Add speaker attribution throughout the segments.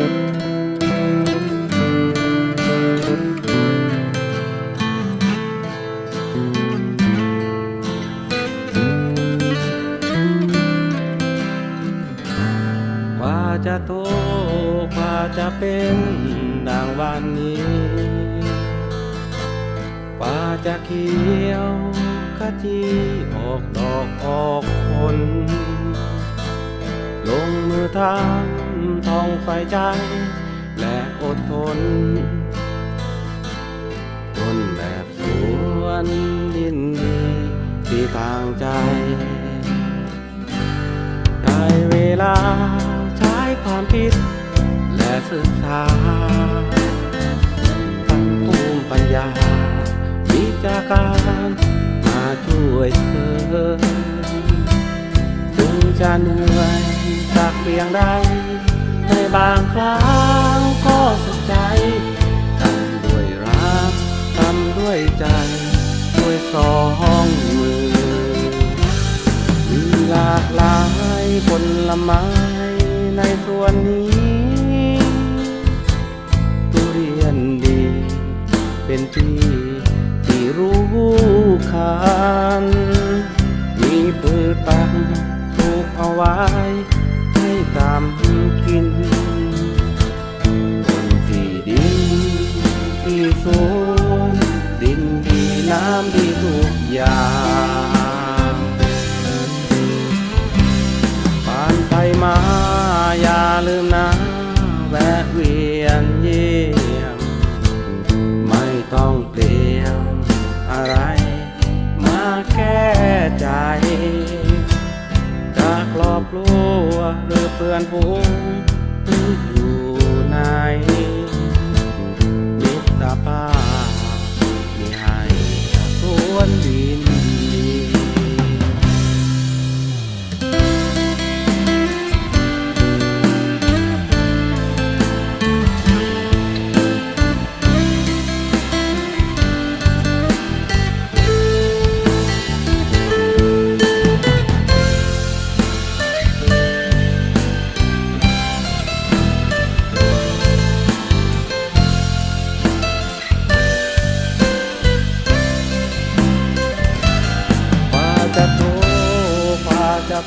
Speaker 1: กว่าจะโตกว่าจะเป็นดังวันนี้กว่าจะเขียวขจีออกดอกออกผลลงมือทำ ท่องไฟใจ และอดทนทนแบบสวนดินดีที่ทางใจ ได้เวลาใช้ความคิด และศึกษาตั้งภูมิปัญญา วิจาการมาช่วยเธอถึงจะเหนื่อยสักเพียงใด บางครั้งก็สุขใจทำด้วยรักทำด้วยใจ ด้วยสองมือ มีหลากหลายผลไม้ในส่วนนี้ทุเรียนดี เป็นที่ที่รู้คัน สูง ดินดีน้ำดีทุกอย่างผ่านไปมาอย่าลืมนะ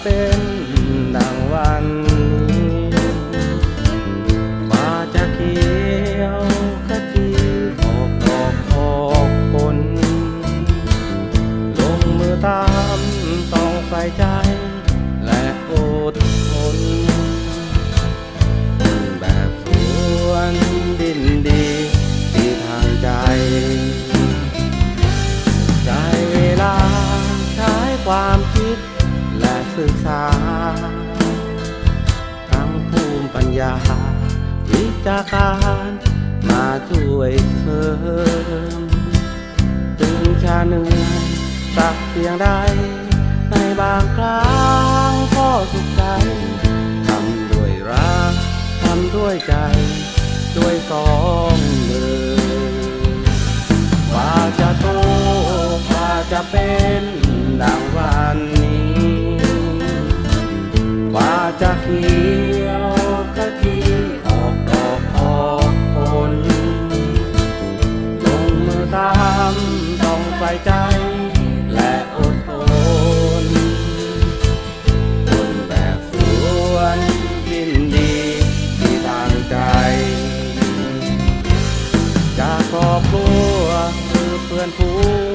Speaker 1: เป็นดังวัน วิจาการมาช่วยเสริมถึงจะเหนื่อยสักเพียงใด ในบางครั้งก็สุขใจทำด้วยรักทำด้วยใจ ด้วยสองมือว่าจะโตว่าจะเป็นดังวันนี้ ว่าจะเขี อบครัวคือเพื่อนผู้